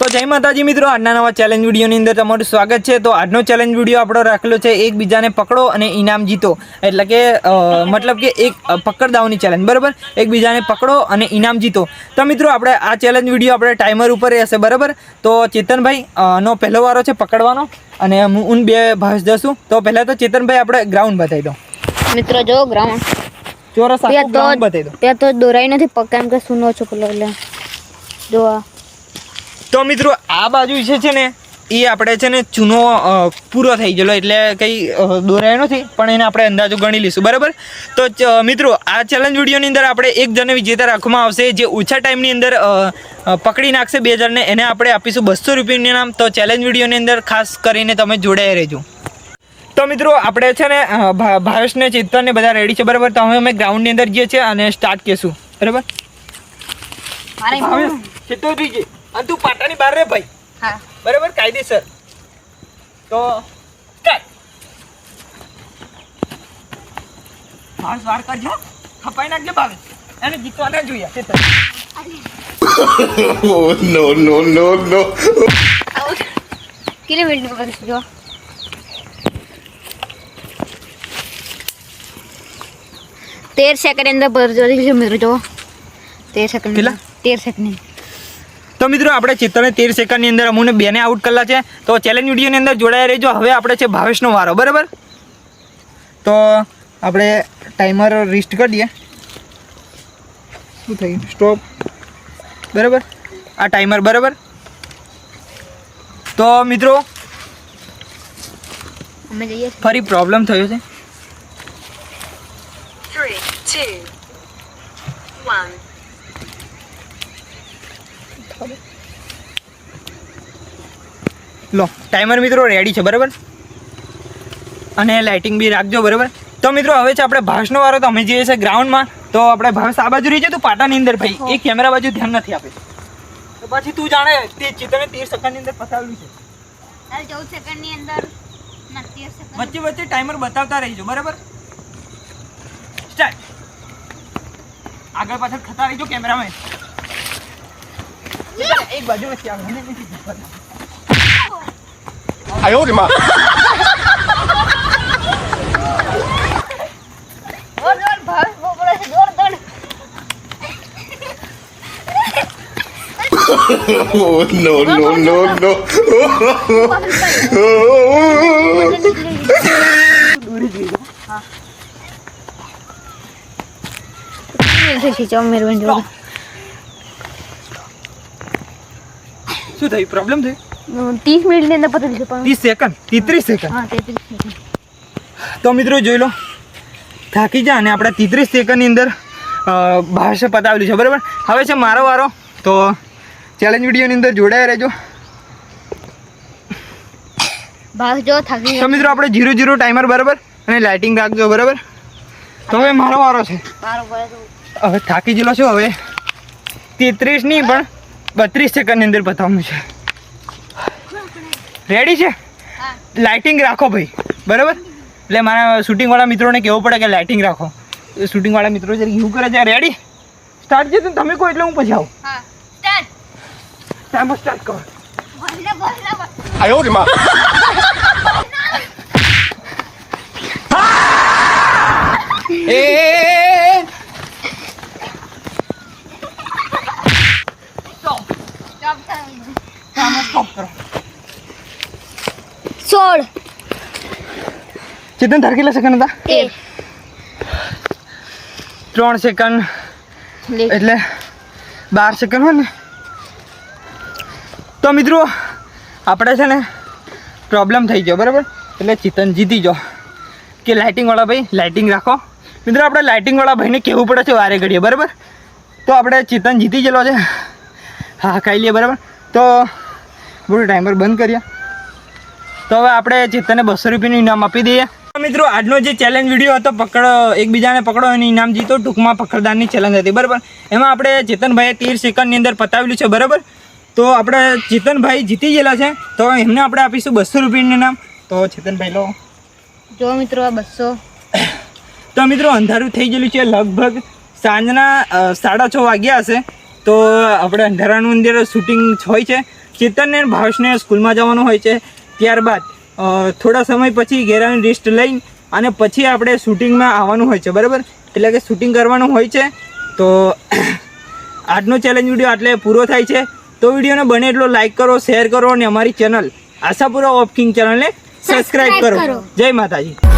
તો જય માતાજી મિત્રો આજના નવા ચેલેન્જ વિડીયોની અંદર તમારું સ્વાગત છે. તો આજનો ચેલેન્જ વીડિયો આપણો રાખેલો છે એકબીજાને પકડો અને ઇનામ જીતો. એટલે કે મતલબ કે એક પકડ પકડદાવની ચેલેન્જ બરાબર? એકબીજાને પકડો અને ઇનામ જીતો. તો મિત્રો આપણે આ ચેલેન્જ વીડિયો આપણે ટાઈમર ઉપર રહેશે બરાબર? તો ચેતનભાઈ નો પહેલો વારો છે પકડવાનો અને હું બે ભાષ જશું. તો પહેલાં તો ચેતનભાઈ આપણે ગ્રાઉન્ડ બતાવી દો. મિત્રો જો ગ્રાઉન્ડ ચોરસ બતાવી દો. ત્યાં તો દોરાઈ નથી એમ કે સુનો છો એટલે. જો આ. તો મિત્રો આ બાજુ છે છે ને એ આપણે છે ને ચૂનો પૂરો થઈ ગયેલો એટલે કંઈ દોરાયો નથી પણ એને આપણે અંદાજો ગણી લઈશું બરાબર? તો મિત્રો આ ચેલેન્જ વિડીયોની અંદર આપણે એક જણને વિજેતા રાખવામાં આવશે જે ઓછા ટાઈમની અંદર પકડી નાખશે બે જણને એને આપણે આપીશું બસો રૂપિયાની નામ તો ચેલેન્જ વિડીયોની અંદર ખાસ કરીને તમે જોડાઈ રહેજો. તો મિત્રો આપણે છે ને ભાવેશને ચેતનને બધા રેડી છે બરાબર? તો હવે અમે ગ્રાઉન્ડની અંદર જઈએ છીએ અને સ્ટાર્ટ કહીશું બરાબર? છે અને તું પાટાની બહાર રે ભાઈ. હા. બરાબર? કાયદેસર. તો સ્ટાર્ટ વાર વાર કરજો ખપાઈ નાખજે ભાવે એને જીતવાના જોઈએ ચેતન નો નો નો નો! કેટલી મિનિટ કરીશ જો? તેર સેકન્ડ અંદર ભરજો છે મિત્રો જો તેર સેકન્ડ? તેર સેકન્ડ તો મિત્રો આપણે ચેતને તેર સેકન્ડની અંદર અમુને બેને આઉટ કરેલા છે. તો ચેલેન્જ વિડીયોની અંદર જોડાયા રહેજો. હવે આપણે છે ભાવેશનો વારો બરાબર? તો આપણે ટાઈમર રિસ્ટ કરી દઈએ. શું થયું? સ્ટોપ બરાબર? આ ટાઈમર બરાબર? તો મિત્રો અમે જઈએ ફરી પ્રોબ્લેમ થયો છે. Three, two, one. લો ટાઈમર મિત્રો રેડી છે બરાબર? અને લાઇટિંગ બી રાખજો બરાબર? તો મિત્રો હવે છે આપણે ભાષનો વારો તો અમે જઈએ છીએ ગ્રાઉન્ડમાં તો આપણે ભાષ આ બાજુ રહી છે તો પાટાની અંદર ભાઈ એ કેમેરા બાજુ ધ્યાન નથી આપે. તો પછી તું જાણે તે ચિત્રને તેર સેકન્ડની અંદર પતાવેલું છે. ચૌદ સેકન્ડની અંદર વચ્ચે વચ્ચે ટાઈમર બતાવતા રહીજો બરાબર? સ્ટાર્ટ આગળ પાછળ થતા રહીજો કેમેરામેન એક બાજુ નથી આમ મને નથી આયો રે માં Oh no no no no! હા. શું થયું? પ્રોબ્લેમ થયું? ત્રીસ મિનિટની અંદર પતી જશે પણ. ત્રીસ સેકન્ડ તેત્રીસ સેકન્ડ હા તેત્રીસ સેકન્ડ તો મિત્રો જોઈ લો થાકી જા અને આપણે તેત્રીસ સેકન્ડની અંદર ભાષા પતાવેલી છે બરાબર? હવે છે મારો વારો તો ચેલેન્જ વિડીયોની અંદર જોડાયા રહેજો. ભાગ જો થાકી તો મિત્રો આપણે જીરો જીરો ટાઈમર બરાબર? અને લાઇટિંગ રાખજો બરાબર? તો હવે મારો વારો છે. હવે થાકી ગયેલો છું હવે. તેત્રીસ નહીં પણ બત્રીસ સેકન્ડની અંદર બતાવવાનું છે. રેડી છે? લાઇટિંગ રાખો ભાઈ. બરાબર? એટલે મારા શૂટિંગવાળા મિત્રોને કહેવું પડે કે લાઇટિંગ રાખો. શૂટિંગવાળા મિત્રો જરી એવું કરે છે રેડી સ્ટાર્ટ છે તમે કહો એટલે હું પછી આવું. સ્ટાર્ટ કરો. એ. Stop કરો. સોળ. ચેતન તાર કેટલા સેકન્ડ હતા? ત્રણ સેકન્ડ એટલે બાર સેકન્ડ હોય ને? તો મિત્રો આપણે છે ને પ્રોબ્લેમ થઈ ગયો બરાબર? એટલે ચિતન જીતી જાઓ કે લાઇટિંગવાળા ભાઈ લાઇટિંગ રાખો. મિત્રો આપણે લાઇટિંગવાળા ભાઈને કહેવું પડે છે વારે ઘડીએ બરાબર? તો આપણે ચિતન જીતી ગયેલો છે. હા ખાઈ લઈએ બરાબર? તો બોલો ટાઈમર બંધ કરીએ. તો હવે આપણે ચેતનને બસો રૂપિયાનું ઇનામ આપી દઈએ. મિત્રો આજનો જે ચેલેન્જ વીડિયો હતો પકડો એકબીજાને પકડો અને ઇનામ જીતો ટૂંકમાં પકડદારની ચેલેન્જ હતી બરાબર? એમાં આપણે ચેતનભાઈએ તેર સેકન્ડની અંદર પતાવેલું છે બરાબર? તો આપણે ચેતનભાઈ જીતી ગયેલા છે તો એમને આપણે આપીશું બસો રૂપિયાનું ઇનામ. તો ચેતનભાઈ લો. જો મિત્રો આ બસો. તો મિત્રો અંધારું થઈ ગયેલું છે લગભગ સાંજના સાડા છ વાગ્યા હશે. તો આપણે અંધારાનું અંદર શૂટિંગ હોય છે. ચેતનને ભાવેશને સ્કૂલમાં જવાનું હોય છે. ત્યારબાદ થોડા સમય પછી ઘેરાની લિસ્ટ લઈને અને પછી આપણે શૂટિંગમાં આવવાનું હોય છે બરાબર? એટલે કે શૂટિંગ કરવાનું હોય છે. તો આજનો ચેલેન્જ વીડિયો આટલે પૂરો થાય છે. તો વિડીયોને બને એટલો લાઈક કરો શેર કરો અને અમારી ચેનલ આશાપુરા ઓફ કિંગ ચેનલને સબસ્ક્રાઈબ કરો. કરો. જય માતાજી.